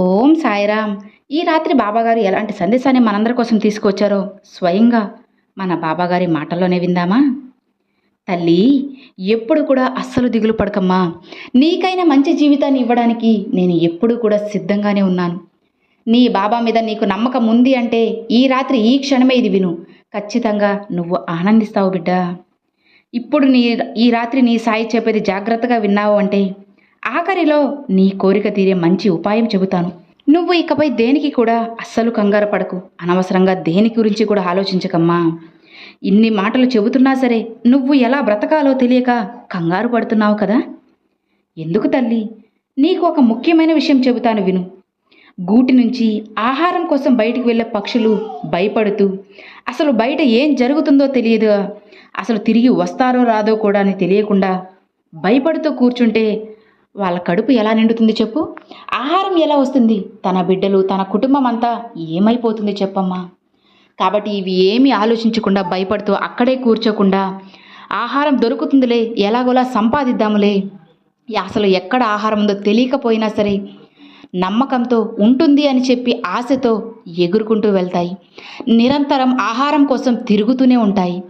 ఓం సాయిరామ్. ఈ రాత్రి బాబాగారు ఎలాంటి సందేశాన్ని మనందరి కోసం తీసుకొచ్చారో స్వయంగా మన బాబాగారి మాటల్లోనే విందామా? తల్లి ఎప్పుడు కూడా అస్సలు దిగులు పడకమ్మా. నీకైనా మంచి జీవితాన్ని ఇవ్వడానికి నేను ఎప్పుడు కూడా సిద్ధంగానే ఉన్నాను. నీ బాబా మీద నీకు నమ్మకం ఉంది అంటే ఈ రాత్రి ఈ క్షణమే ఇది విను. ఖచ్చితంగా నువ్వు ఆనందిస్తావు బిడ్డ. ఇప్పుడు నీ ఈ రాత్రి నీ సాయి చెప్పేది జాగ్రత్తగా విన్నావు అంటే ఆఖరిలో నీ కోరిక తీరే మంచి ఉపాయం చెబుతాను. నువ్వు ఇకపై దేనికి కూడా అస్సలు కంగారు పడకు. అనవసరంగా దేని గురించి కూడా ఆలోచించకమ్మా. ఇన్ని మాటలు చెబుతున్నా సరే నువ్వు ఎలా బ్రతకాలో తెలియక కంగారు పడుతున్నావు కదా? ఎందుకు తల్లి? నీకు ఒక ముఖ్యమైన విషయం చెబుతాను విను. గూటి నుంచి ఆహారం కోసం బయటికి వెళ్ళే పక్షులు భయపడుతూ అసలు బయట ఏం జరుగుతుందో తెలియదు అసలు తిరిగి వస్తారో రాదో కూడా అని తెలియకుండా భయపడుతూ కూర్చుంటే వాళ్ళ కడుపు ఎలా నిండుతుంది చెప్పు? ఆహారం ఎలా వస్తుంది? తన బిడ్డలు తన కుటుంబం అంతా ఏమైపోతుంది చెప్పమ్మా. కాబట్టి ఇవి ఏమీ ఆలోచించకుండా భయపడుతూ అక్కడే కూర్చోకుండా ఆహారం దొరుకుతుందిలే ఎలాగోలా సంపాదిద్దాములే. అసలు ఎక్కడ ఆహారం ఉందో తెలియకపోయినా సరే నమ్మకంతో ఉంటుంది అని చెప్పి ఆశతో ఎగురుకుంటూ వెళ్తాయి. నిరంతరం ఆహారం కోసం తిరుగుతూనే ఉంటాయి.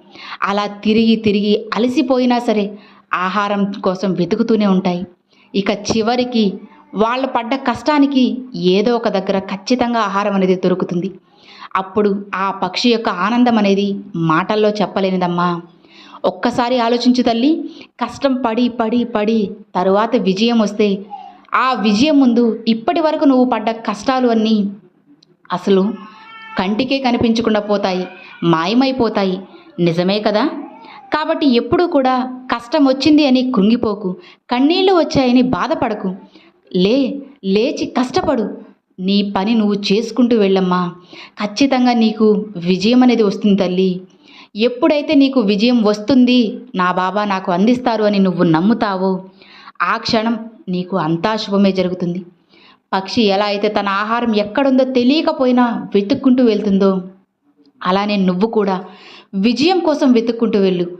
అలా తిరిగి తిరిగి అలసిపోయినా సరే ఆహారం కోసం వెతుకుతూనే ఉంటాయి. ఇక చివరికి వాళ్ళు పడ్డ కష్టానికి ఏదో ఒక దగ్గర ఖచ్చితంగా ఆహారం అనేది దొరుకుతుంది. అప్పుడు ఆ పక్షి యొక్క ఆనందం అనేది మాటల్లో చెప్పలేనిదమ్మా. ఒక్కసారి ఆలోచించు తల్లి కష్టం పడి పడి పడి తరువాత విజయం వస్తే ఆ విజయం ముందు ఇప్పటి వరకు నువ్వు పడ్డ కష్టాలు అన్నీ అసలు కంటికే కనిపించకుండా పోతాయి మాయమైపోతాయి. నిజమే కదా? కాబట్టి ఎప్పుడూ కూడా కష్టం వచ్చింది అని కృంగిపోకు. కన్నీళ్ళు వచ్చాయని బాధపడకు. లే లేచి కష్టపడు. నీ పని నువ్వు చేసుకుంటూ వెళ్ళమ్మా. ఖచ్చితంగా నీకు విజయం అనేది వస్తుంది తల్లి. ఎప్పుడైతే నీకు విజయం వస్తుంది నా బాబా నాకు అందిస్తారు అని నువ్వు నమ్ముతావో ఆ క్షణం నీకు అంతా శుభమే జరుగుతుంది. పక్షి ఎలా అయితే తన ఆహారం ఎక్కడుందో తెలియకపోయినా వెతుక్కుంటూ వెళ్తుందో అలానే నువ్వు కూడా విజయం కోసం వెతుక్కుంటూ వెళ్ళు.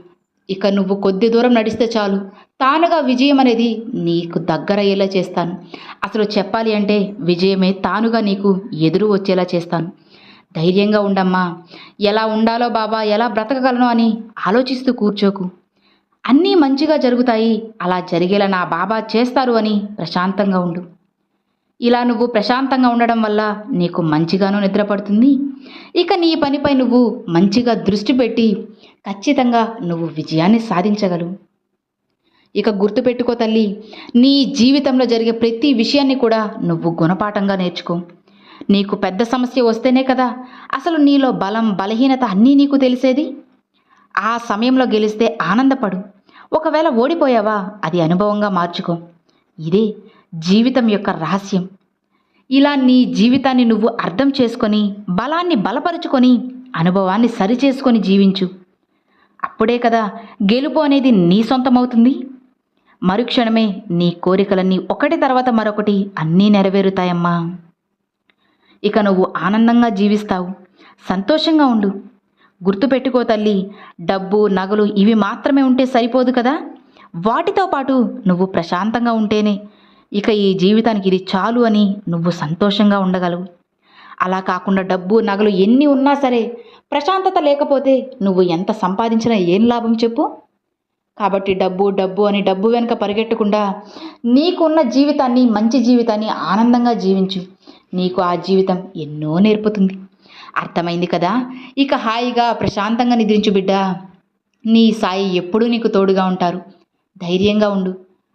ఇక నువ్వు కొద్ది దూరం నడిస్తే చాలు. తానుగా విజయం అనేది నీకు దగ్గరయ్యేలా చేస్తాను. అసలు చెప్పాలి అంటే విజయమే తానుగా నీకు ఎదురు వచ్చేలా చేస్తాను. ధైర్యంగా ఉండమ్మా. ఎలా ఉండాలో బాబా ఎలా బ్రతకగలను అని ఆలోచిస్తూ కూర్చోకు. అన్నీ మంచిగా జరుగుతాయి. అలా జరిగేలా నా బాబా చేస్తారు అని ప్రశాంతంగా ఉండు. ఇలా నువ్వు ప్రశాంతంగా ఉండడం వల్ల నీకు మంచిగానూ నిద్రపడుతుంది ఇక నీ పనిపై నువ్వు మంచిగా దృష్టి పెట్టి ఖచ్చితంగా నువ్వు విజయాన్ని సాధించగలవు. ఇక గుర్తుపెట్టుకో తల్లి నీ జీవితంలో జరిగే ప్రతి విషయాన్ని కూడా నువ్వు గుణపాఠంగా నేర్చుకో. నీకు పెద్ద సమస్య వస్తేనే కదా అసలు నీలో బలం బలహీనత అన్నీ నీకు తెలిసేది? ఆ సమయంలో గెలిస్తే ఆనందపడు. ఒకవేళ ఓడిపోయావా అది అనుభవంగా మార్చుకో. ఇదే జీవితం యొక్క రహస్యం. ఇలా నీ జీవితాన్ని నువ్వు అర్థం చేసుకొని బలాన్ని బలపరుచుకొని అనుభవాన్ని సరిచేసుకొని జీవించు. అప్పుడే కదా గెలుపు అనేది నీ సొంతమవుతుంది. మరుక్షణమే నీ కోరికలన్నీ ఒకటి తర్వాత మరొకటి అన్నీ నెరవేరుతాయమ్మా. ఇక నువ్వు ఆనందంగా జీవిస్తావు. సంతోషంగా ఉండు. గుర్తుపెట్టుకో తల్లి డబ్బు నగలు ఇవి మాత్రమే ఉంటే సరిపోదు కదా. వాటితో పాటు నువ్వు ప్రశాంతంగా ఉంటేనే ఇక ఈ జీవితానికి ఇది చాలు అని నువ్వు సంతోషంగా ఉండగలవు. అలా కాకుండా డబ్బు నగలు ఎన్ని ఉన్నా సరే ప్రశాంతత లేకపోతే నువ్వు ఎంత సంపాదించినా ఏం లాభం చెప్పు? కాబట్టి డబ్బు డబ్బు అని డబ్బు వెనుక పరిగెట్టకుండా నీకున్న జీవితాన్ని మంచి జీవితాన్ని ఆనందంగా జీవించు. నీకు ఆ జీవితం ఎన్నో నేర్పుతుంది. అర్థమైంది కదా? ఇక హాయిగా ప్రశాంతంగా నిద్రించు బిడ్డ. నీ సాయి ఎప్పుడూ నీకు తోడుగా ఉంటారు. ధైర్యంగా ఉండు.